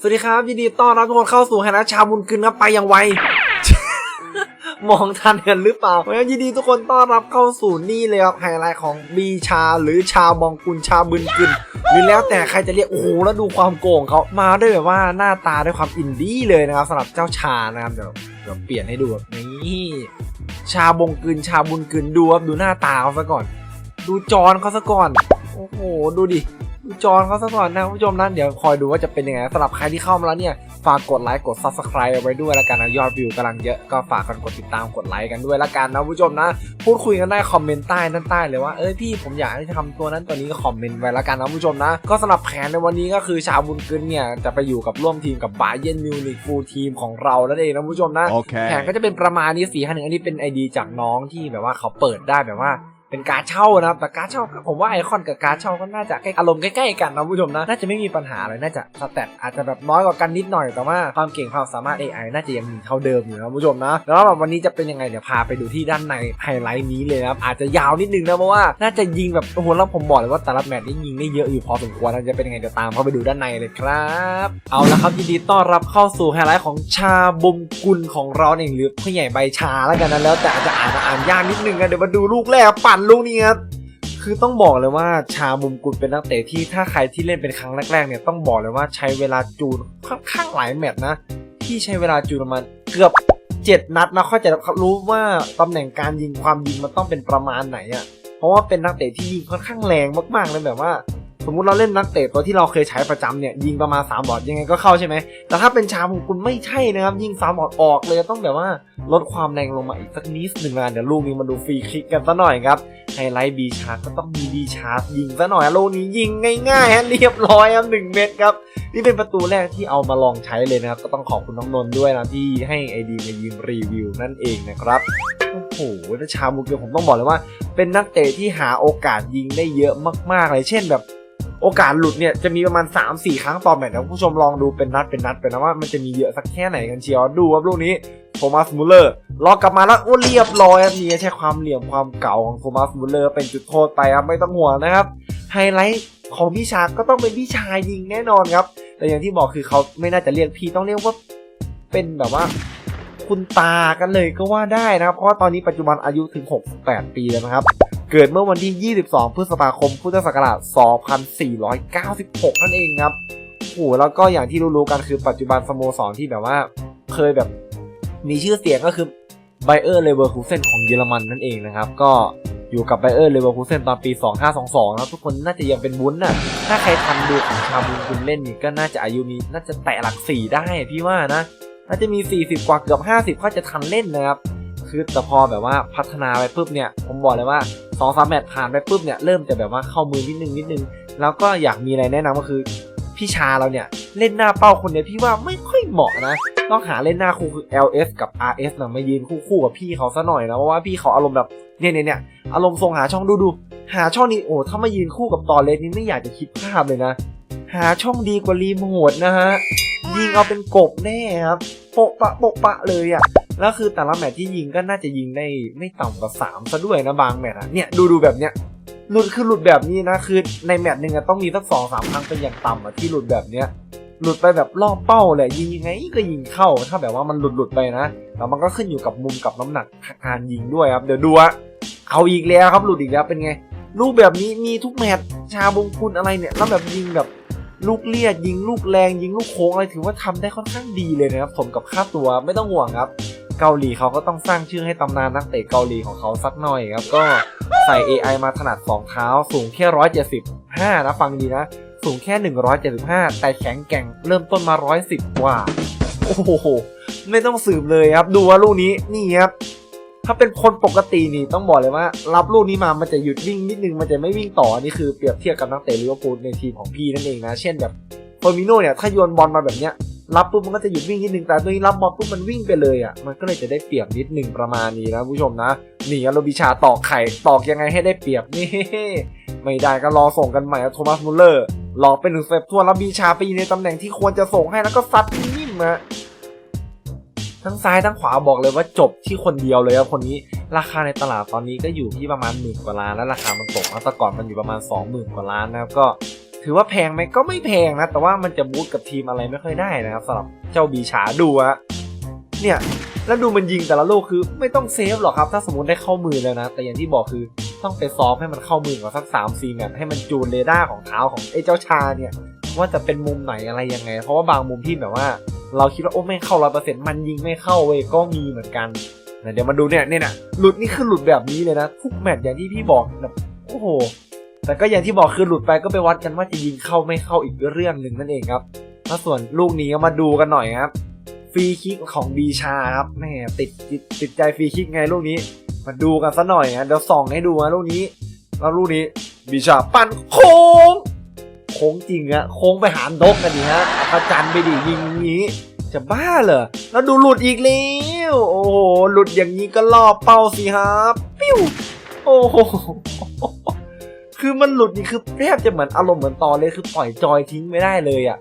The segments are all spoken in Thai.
สวัสดีครับ ยินดีต้อนรับทุกคนเข้าสู่คณะชาบุญคืนครับไปอย่างไว มองทันกันหรือเปล่าวันนี้ยินดีทุกคนต้อนรับเข้าสู่นี่เลยครับไฮไลท์ของบีชาหรือชาบองกุลชาบุญกึนหรือแล้วแต่ใครจะเรียกโอ้โหแล้วดูความโกงเขามาด้วยแบบว่าหน้าตาด้วยความอินดี้เลยนะครับสำหรับเจ้าชานะครับเดี๋ยวเดี๋ยวเปลี่ยนให้ดูแบบนี่ชาบงกึนชาบุญกึนดูครับดูหน้าตาเขาซะก่อน ดูจอนเขาซะก่อน โอ้โหดูดิ จอนเขาซะก่อนนะคุณผู้ชมนะเดี๋ยวคอยดูว่าจะเป็นยังไงสำหรับใครที่เข้ามาแล้วเนี่ย ฝากกดไลค์กด subscribe เอาไว้ด้วยละกันนะยอดวิวกำลังเยอะก็ฝากกันกดติดตามกดไลค์กันด้วยละกันนะคุณผู้ชมนะ พูดคุยกันได้คอมเมนต์ใต้ด้านใต้เลยว่าเอ้ยพี่ผมอยากให้ทำตัวนั้นตัวนี้ก็คอมเมนต์ไว้ละกันนะคุณผู้ชมนะ ก็สำหรับแผนในวันนี้ก็คือชาวบุญกึนเนี่ยจะไปอยู่กับร่วมทีมกับบาเย r n มิวนิกฟูลทีมของเรานั่นเองนะคุณผู้ชมนะแผน Okay. ก็จะเป็นประมาณนี้สี่ห้าหนึ่งอันนี้เป็นไอดีจากน้องที่แบบว่าเขาเปิดได้แบบว่า เป็นการเช่านะครับ แต่การเช่าผมว่าไอคอนกับการเช่าก็น่าจะใกล้อารมณ์ใกล้ๆกันนะผู้ชมนะ น่าจะไม่มีปัญหาเลยน่าจะสแตทอาจจะแบบน้อยกว่ากันนิดหน่อย แต่ว่าความเก่งความสามารถ AI น่าจะยังมีเท่าเดิมอยู่นะผู้ชมนะ แล้วแบบวันนี้จะเป็นยังไงเดี๋ยวพาไปดูที่ด้านในไฮไลท์นี้เลยนะครับ อาจจะยาวนิดนึงนะเพราะว่าน่าจะยิงแบบโอ้โหแล้วผมบอกเลยว่าแต่ละแมตช์นี่ยิงได้เยอะอยู่พอสมควรนะจะเป็นยังไงเดี๋ยวตามเข้าไปดูด้านในเลยครับ เอาละครับยินดีต้อนรับเข้าสู่ไฮไลท์ของชาบมกุลของเราเองหรือผู้ใหญ่ใบชาแล้วกันนะแล้วแต่อาจจะอ่านอ่านยากนิดนึงนะเดี๋ยวมาดูลูกแรกปั่นลูกนี้ครับคือต้องบอกเลยว่าชาบุมกุลเป็นนักเตะที่ถ้าใครที่เล่นเป็นครั้งแรกๆเนี่ยต้องบอกเลยว่าใช้เวลาจูนค่อนข้างหลายแมตช์นะ ที่ใช้เวลาจูนประมาณเกือบ 7 นัดนะค่อยจะรู้ว่าตำแหน่งการยิงความยิงมันต้องเป็นประมาณไหนอะ่ะเพราะว่าเป็นนักเตะที่ยิงค่อนข้างแรงมากๆเลยแบบว่า มมติเราเล่นนักเตะตัวที่เราเคยใช้ประจำเนี่ยยิงประมาณ3บอลยังไงก็เข้าใช่ไหมแต่ถ้าเป็นชาบุมกุลไม่ใช่นะครับ ยิง3บอลออกเลยต้องแบบว่าลดความแรงลงมาอีกสักนิดหนึ่งนะเดี๋ยวลูกนี้มาดูฟรีคิกกันซะหน่อยครับไฮไลท์บีชาร์ก็ต้องมีบีชาร์ยิงซะหน่อยลูกนี้ยิงง่ายๆฮะเรียบร้อยครับหนึ่งเม็ดครับนี่เป็นประตูแรกที่เอามาลองใช้เลยนะครับก็ต้องขอบคุณน้องนนท์ด้วยนะที่ให้ไอดีมายืนรีวิวนั่นเองนะครับโอ้โหแล้วชาบุกเกผมต้องบอกเลยว่า เป็นนักเตะที่หาโอกาสยิงได้เยอะมากๆเลยเช่นแบบ โอกาสหลุดเนี่ยจะมีประมาณ 3-4 ครั้งต่อแมตช์นะคุณผู้ชมลองดูเป็นนัดเป็นนัดไปนะว่ามันจะมีเยอะสักแค่ไหนกันเชียวดูครับลูกนี้โทมัสมูลเลอร์ล็อกกลับมาแล้วโอ้เรียบร้อยนี่ใช่ความเหลี่ยมความเก่าของโทมัสมูลเลอร์เป็นจุดโทษไปครับไม่ต้องห่วงนะครับไฮไลท์ของพี่ชาก็ต้องเป็นพี่ชายยิงแน่นอนครับ แต่อย่างที่บอกคือเขาไม่น่าจะเรียกพี่ต้องเรียกว่าเป็นแบบว่าคุณตากันเลยก็ว่าได้นะครับ เพราะว่าตอนนี้ปัจจุบันอายุถึง 68 ปีแล้วนะครับ เกิดเมื่อวันที่ 22 พฤษภาคม พุทธศักราช 2496 นั่นเองครับโอ้โหแล้วก็อย่างที่รู้ๆกันคือปัจจุบันสโมสรที่แบบว่าเคยแบบมีชื่อเสียงก็คือไบเออร์เลเวอร์คูเซนของเยอรมันนั่นเองนะครับ ก็อยู่กับไบเออร์เลเวอร์คูเซนตอนปี 2522นะครับทุกคนน่าจะยังเป็นวุ้นน่ะ ถ้าใครทันดูของชาบุญคุณเล่นนี่ก็น่าจะอายุนี้น่าจะแตะหลักสี่ได้พี่ว่านะ น่าจะมี 40 กว่าเกือบ 50 ก็จะทันเล่นนะครับ คือแต่พอแบบว่าพัฒนาไปปุ๊บเนี่ยผมบอกเลยว่า2อสามแมตช์ผ่านไปปุ๊บเนี่ยเริ่มจะแบบว่าเข้ามือนิดนึงนิดนึง แล้วก็อยากมีอะไรแนะนำก็คือพี่ชาเราเนี่ยเล่นหน้าเป้าคนเดียวพี่ว่าไม่ค่อยเหมาะนะ ต้องหาเล่นหน้าคู่คือ LS กับ RS นะมายืนคู่คู่กับพี่เขาซะหน่อยนะเพราะว่าพี่เขาอารมณ์แบบเนี่ยเนี่ยเนี่ยอารมณ์ทรงหาช่องดูดูหาช่องนี้โอ้ถ้ามายืนคู่กับตอเลสนี่ไม่อยากจะคิดภาพเลยนะ หาช่องดีกว่ารีโมทนะฮะยิงเอาเป็นกบแน่ครับโปะปะโปะปะเลยอะ่ะ แล้วคือแต่ละแมตช์ที่ยิงก็น่าจะยิงได้ไม่ต่ำกว่าสามซะด้วยนะบางแมตช์อะเนี่ยดูดูแบบเนี้ยหลุดคือหลุดแบบนี้นะคือในแมตช์หนึ่งอะต้องมีสักสองสามครั้งเป็นอย่างต่ำอะที่หลุดแบบเนี้ยหลุดไปแบบรอเป้าเลยยิงยังไงก็ยิงเข้า ถ้าแบบว่ามันหลุดหลุดไปนะแล้วมันก็ขึ้นอยู่กับมุมกับน้ำหนักการยิงด้วยครับเดี๋ยวดูอะเอาอีกแล้วครับหลุดอีกแล้วเป็นไงลูกแบบนี้มีทุกแมตช์ชาบงคุณอะไรเนี่ยแล้วแบบยิงแบบลูกเลียดยิงลูกแรงยิงลูกโค้งอะไรถือว่าทำได้ค่อนข้างดีเลยนะครับสมกับค่าตัวไม่ต้องห่วงครับ เกาหลีเขาก็ต้องสร้างชื่อให้ตำนานนักเตะเกาหลีของเขาสักหน่อยครับ ก็ใส่ AI มาถนัด2เท้าสูงแค่ 175 นะฟังดีนะ สูงแค่ 175 แต่แข็งแกร่งเริ่มต้นมา 110 กว่า โอ้โห ไม่ต้องสืบเลยครับ ดูว่าลูกนี้นี่ครับถ้าเป็นคนปกตินี่ต้องบอกเลยว่า รับลูกนี้มามันจะหยุดวิ่งนิดนึงมันจะไม่วิ่งต่อนนี่คือเปรียบเทียบกับนักเตะลิเวอร์พูลในทีมของพี่นั่นเองนะ เช่นแบบเฟอร์มิโน่เนี่ยถ้าโยนบอลมาแบบเนี้ย รับปุ๊บมันก็จะหยุดวิ่งนิดนึงแต่ตัวนี้รับบอลปุ๊บมันวิ่งไปเลยอะมันก็เลยจะได้เปรียบนิดนึงประมาณนี้นะผู้ชมนะนี่โรบิชาตอกไข่ตอกยังไงให้ได้เปรียบนี่ไม่ได้ก็รอส่งกันใหม่โทมัสมุลเลอร์หลอกเป็นหนึ่งเต็ปทั่วแล้วบีชาไปอยู่ในตำแหน่งที่ควรจะส่งให้แล้วก็ซัดนิ่มๆนะทั้งซ้ายทั้งขวาบอกเลยว่าจบที่คนเดียวเลยครับคนนี้ราคาในตลาดตอนนี้ก็อยู่ที่ประมาณหมื่นกว่าล้าน แล้วราคามันตกแล้วแต่ก่อนมันอยู่ประมาณ 20,000 กว่าล้านนะครับก็ ถือว่าแพงไหมก็ไม่แพงนะ แต่ว่ามันจะบูทกับทีมอะไรไม่ค่อยได้นะครับสำหรับเจ้าบีชาดูอะเนี่ยแล้วดูมันยิงแต่ละลูกคือไม่ต้องเซฟหรอกครับ ถ้าสมมติได้เข้ามือแล้วนะ แต่อย่างที่บอกคือต้องไปซ้อมให้มันเข้ามือก่อนสักสามสี่แมตช์ให้มันจูนเรดาร์ของเท้าของไอ้เจ้าชาเนี่ย ว่าจะเป็นมุมไหนอะไรยังไง เพราะว่าบางมุมที่แบบว่า เราคิดว่าโอ้ไม่เข้าร้อยเปอร์เซ็นต์มันยิงไม่เข้าเว้ยก็มีเหมือนกันเดี๋ยวมาดูเนี่ยเนี่ยนะหลุดนี่คือหลุดแบบนี้เลยนะทุกแมตช์อย่างที่พี่บอกแบบโอ้โห แต่ก็อย่างที่บอกคือหลุดไปก็ไปวัดกันว่าจะยิงเข้าไม่เข้าอีกเรื่องหนึ่งนั่นเองครับถ้าส่วนลูกนี้ก็มาดูกันหน่อยครับฟรีคิกของบีชาครับแหมติดติดติดใจฟรีคิกไงลูกนี้ มาดูกันซะหน่อยนะเดี๋ยวส่องให้ดูนะลูกนี้ แล้วลูกนี้บีชาปั่นโค้งโค้งจริงอะโค้งไปหานกกันดิฮะเอาพระจันไปดิยิงอย่างนี้ จะบ้าเหรอแล้วดูหลุดอีกแล้วโอ้โหหลุดอย่างนี้ก็ล่อเป้าสิครับ ปิ้วโอ้โห คือมันหลุดนี่คือแทบจะเหมือนอารมณ์เหมือนตอนเลยคือปล่อยจอยทิ้งไม่ได้เลยอะ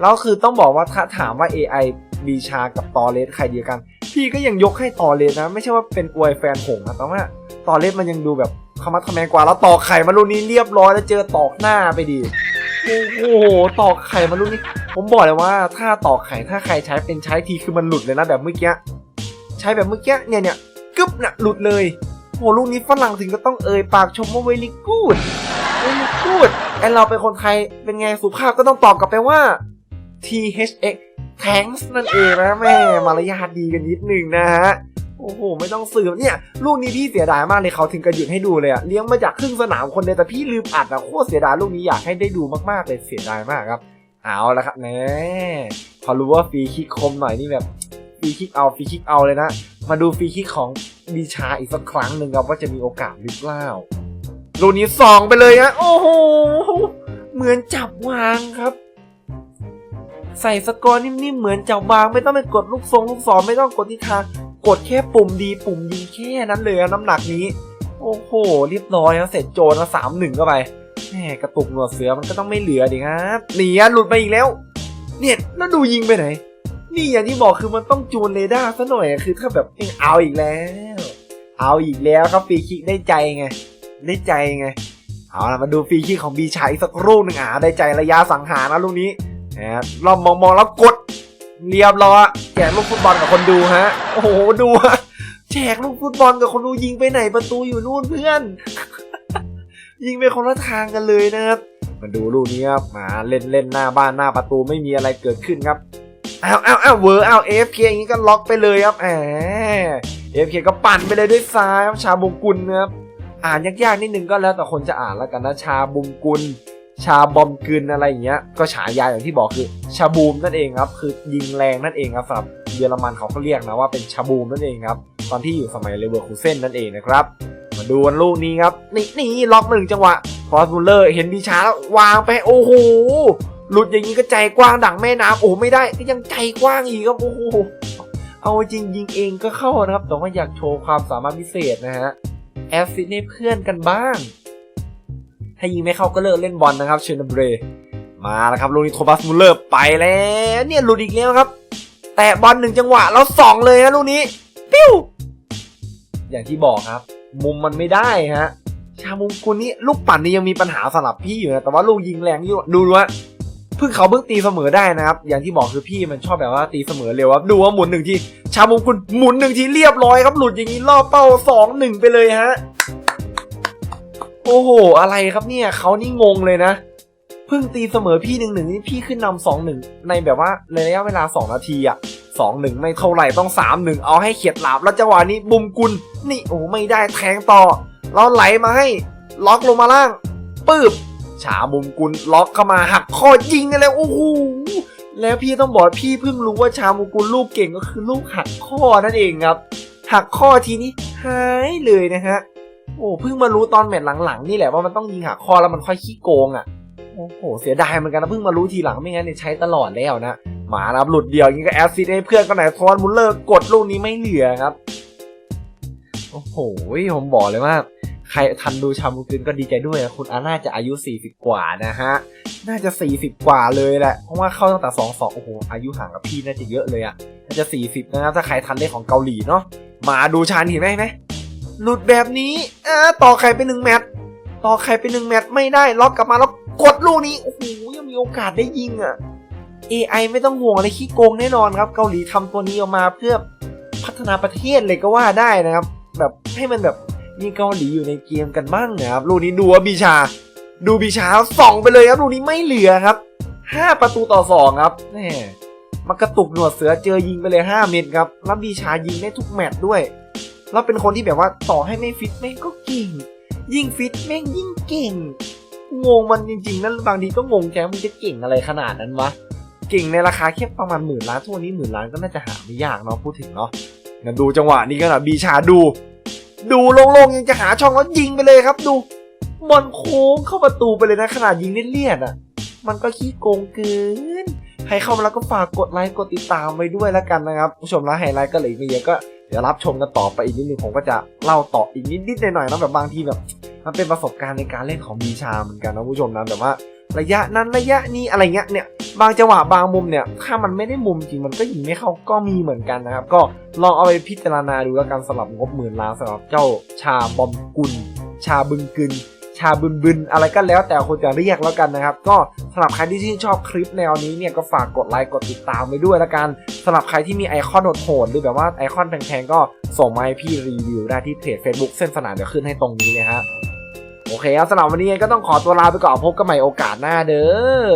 แล้วคือต้องบอกว่าถ้าถามว่า AI บีชากับตอเลสใครดีกัน พี่ก็ยังยกให้ตอเลสนะ ไม่ใช่ว่าเป็นอวยแฟนหงนะแต่ว่าตอเลสมันยังดูแบบขมัดขแมงกว่าแล้วตอกไข่มาลูกนี้เรียบร้อยแล้วเจอตอกหน้าไปดิโอ้โหตอกไข่มาลูกนี้ ผมบอกเลยว่าถ้าตอกไข่ถ้าใครใช้เป็นใช้ทีคือมันหลุดเลยนะแบบเมื่อกี้ใช้แบบเมื่อกี้เนี่ยเนี่ยกึ๊บน่ะหลุดเลย โหลูกนี้ฝรั่งถึงก็ต้องเอ่ยปากชมว่าเวลิกูดเวลิกูดไอเราเป็นคนไทยเป็นไงสุภาพก็ต้องตอบกลับไปว่า THX Thanks นั่นเองนะแม่มารยาทดีกันนิดนึงนะฮะโอ้โห ไม่ต้องสืบเนี่ยลูกนี้พี่เสียดายมากเลยเขาถึงกระหยุดให้ดูเลยอะเลี้ยงมาจากครึ่งสนามคนเดียวแต่พี่ลืมอัดอะโคตรเสียดายลูกนี้อยากให้ได้ดูมากๆเลยเสียดายมากครับ เอาละครับแน่พอรู้ว่าฟรีคิกคมหน่อยนี่แบบฟรีคิกเอาฟรีคิกเอาเลยนะ มาดูฟรีคิกของ บีชาอีกสักครั้งหนึ่งครับว่าจะมีโอกาสหรือเปล่าลูนี้สองไปเลยฮะโอ้โห เหมือนจับวางครับ ใส่สกอร์นิ่มๆเหมือนจ้าบางไม่ต้องไปกดลูกทรงลูกศรไม่ต้องกดทิศทางกดแค่ปุ่มดีปุ่มยิงแค่นั้นเลยน้ำหนักนี้ โอ้โหเรียบร้อยนะเสร็จโจนละสามหนึ่งเข้าไปแหมกระตุกหนวดเสือมันก็ต้องไม่เหลือดิครับหนีหลุดไปอีกแล้ว เนี่ยแล้วดูยิงไปไหนนี่อย่างที่บอกคือมันต้องจูนเรดาร์ซะหน่อยคือถ้าแบบองเอาอีกแล้ว เอาอีกแล้วครับฟรีคิกได้ใจไง ได้ใจไง เอาละมาดูฟรีคิกของบีชัยสักลูกหนึ่งอะได้ใจระยะสังหารนะลูกนี้นะครับเรามองมองแล้วกดเรียบร้อยแจกลูกฟุตบอลกับคนดูฮะ โอ้โหดูฮะแจกลูกฟุตบอลกับคนดูยิงไปไหนประตูอยู่นู่นเพื่อน ยิงไปคนละทางกันเลยนะครับมาดูลูกนี้ครับมาเล่นเล่นหน้าบ้านหน้าประตูไม่มีอะไรเกิดขึ้นครับอ้าวอ้าวอ้าวเวอร์อ้าวเอฟเคอย่างนี้ก็ล็อกไปเลยครับแหม เอฟเคก็ปั่นไปเลยด้วยซ้ายครับชาบุงกุลนะครับอ่านยากๆนิดนึงก็แล้วแต่คนจะอ่านแล้วกันนะชาบุงกุล ชาบอมกึนอะไรอย่างเงี้ยก็ฉายาอย่างที่บอกคือชาบูมนั่นเองครับคือยิงแรงนั่นเองครับสำหรับเยอรมันเขาก็เรียกนะว่าเป็นชาบูมนั่นเองครับตอนที่อยู่สมัยเลเวอร์คูเซ่นนั่นเองนะครับมาดูกันลูกนี้ครับนี่นี่ล็อกหนึ่งจังหวะฟอสบูลเลอร์เห็นบีช้าแล้ววางไปโอ้โหหลุดอย่างนี้ก็ใจกว้างดังแม่น้ำโอ้ไม่ได้ก็ยังใจกว้างอีกครับโอ้โห เอาจริงยิงเองก็เข้านะครับ แต่ว่าอยากโชว์ความสามารถพิเศษนะฮะ แอสซิสให้เพื่อนกันบ้าง ถ้ายิงไม่เข้าก็เลิกเล่นบอลนะครับเชนเบรมาแล้วครับลูกนี้โทมัสมุลเลอร์ไปแล้วเนี่ยหลุดอีกแล้วครับ แตะบอลหนึ่งจังหวะแล้วสองเลยฮะลูกนี้ ปิ้ว อย่างที่บอกครับ มุมมันไม่ได้ฮะ ชามุมคุณนี่ลูกปั่นนี่ยังมีปัญหาสำหรับพี่อยู่นะแต่ว่าลูกยิงแรงอยู่ดูว่า เพิ่งเขาเพิ่งตีเสมอได้นะครับ อย่างที่บอกคือพี่มันชอบแบบว่าตีเสมอเร็วครับดูว่าหมุนหนึ่งทีชามุมคุณหมุนหนึ่งทีเรียบร้อยครับหลุดอย่างนี้ล่อเป้าสองหนึ่งไปเลยฮะโอ้โห อะไรครับเนี่ยเขานี่งงเลยนะเพิ่งตีเสมอพี่หนึ่งหนึ่งนี่พี่ขึ้นนำสองหนึ่งในแบบว่าในระยะเวลาสองนาทีอะสองหนึ่งไม่เท่าไหร่ต้องสามหนึ่งเอาให้เขียดหลาบแล้วจังหวะนี้บุมกุลนี่โอ้ไม่ได้แทงต่อ เราไหลมาให้ล็อกลงมาล่างปืบ ฉาบุมกุลล็อกเข้ามาหักข้อยิงกันแล้วโอ้โหแล้วพี่ต้องบอกพี่เพิ่งรู้ว่าชามุกุลลูกเก่งก็คือลูกหักข้อนั่นเองครับ หักข้อทีนี้หายเลยนะฮะโอ้เพิ่งมารู้ตอนแมตช์หลังๆนี่แหละว่ามันต้องยิงหักคอแล้วมันค่อยขี้โกงอะโอ้โหเสียดายเหมือนกันนะเพิ่งมารู้ทีหลังไม่งั้นเนี่ยใช้ตลอดแล้วนะหมานะครับหลุดเดียวย่างนี้ก็แอสซิดให้เพื่อนก็ไหนทอนมุลเลอร์กดลูกนี้ไม่เหลือครับโอ้โหผมบอกเลยว่า ใครทันดูชามุกินก็ดีใจด้วยนะคุณอาน่าจะอายุ 40 กว่านะฮะ น่าจะ 40 กว่าเลยแหละ เพราะว่าเข้าตั้งแต่2 2โอ้โห อายุห่างกับพี่น่าจะเยอะเลยอะน่าจะ 40 นะครับ ถ้าใครทันเลขของเกาหลีเนาะ มาดูชาญเห็นไหมไหมหลุดแบบนี้อ่าต่อไข่ไปหนึ่งแมตช์ ต่อไข่ไปหนึ่งแมตช์ไม่ได้ ล็อกกลับมาแล้วกดลูกนี้ โอ้โห ยังมีโอกาสได้ยิงอะ AI ไม่ต้องห่วงอะไรขี้โกงแน่นอนครับ เกาหลีทำตัวนี้ออกมาเพื่อพัฒนาประเทศเลยก็ว่าได้นะครับ แบบให้มันแบบ มีเกาหลีอยู่ในเกมกันบ้างนะครับลูกนี้ดูว่าบีชา ดูบีชาส่องไปเลยครับลูกนี้ไม่เหลือครับห้าประตูต่อสองครับแหมมากระตุกหนวดเสือเจอยิงไปเลย 5 เม็ดครับแล้วบีชายิงได้ทุกแมตช์ด้วย แล้วเป็นคนที่แบบว่าต่อให้ไม่ฟิตแม่งก็เก่ง ยิ่งฟิตแม่งยิ่งเก่ง งงมันจริงๆนั่นบางทีก็งงแกมันจะเก่งอะไรขนาดนั้นวะเก่งในราคาแค่ประมาณหมื่นล้านทุกวันนี้หมื่นล้านก็น่าจะหาไม่ยากเนาะพูดถึงเนาะดูจังหวะนี้กันหน่อยบีชาดู ดูโล่งๆยังจะหาช่องแล้วยิงไปเลยครับ ดูบอลโค้งเข้าประตูไปเลยนะขนาดยิงเลี่ยดๆอะ มันก็ขี้โกงเกินใครเข้ามาแล้วก็ฝากกดไลค์กดติดตามไว้ด้วยแล้วกันนะครับ ผู้ชมแล้วไฮไลท์ก็เหลืออีกไม่เยอะก็เดี๋ยวรับชมกันต่อไปอีกนิดนึงผมก็จะเล่าต่ออีกนิดๆหน่อยๆนะแบบบางทีแบบ มันเป็นประสบการณ์ในการเล่นของบีชาเหมือนกันนะผู้ชมนะแบบว่า ระยะนั้นระยะนี้อะไรเงี้ยเนี่ย บางจังหวะบางมุมเนี่ยถ้ามันไม่ได้มุมจริงมันก็ยิงไม่เข้าก็มีเหมือนกันนะครับ ก็ลองเอาไปพิจารณาดูแล้วกันสำหรับงบหมื่นล้านสำหรับเจ้าชาบอมกุล ชาบึงกึนชาบึนบึนอะไรก็แล้วแต่คนจะเรียกแล้วกันนะครับ ก็สำหรับใครที่ชื่นชอบคลิปแนวนี้เนี่ยก็ฝากกดไลค์กดติดตามไว้ด้วยแล้วกันสำหรับใครที่มีไอคอนโหดๆหรือแบบว่าไอคอนแพงๆก็ส่งมาให้พี่รีวิวได้ที่เพจ Facebook เส้นสนามเดี๋ยวขึ้นให้ตรงนี้เลยฮะโอเคครับสำหรับวันนี้ก็ต้องขอตัวลาไปก่อนพบกันใหม่โอกาสหน้าเด้อ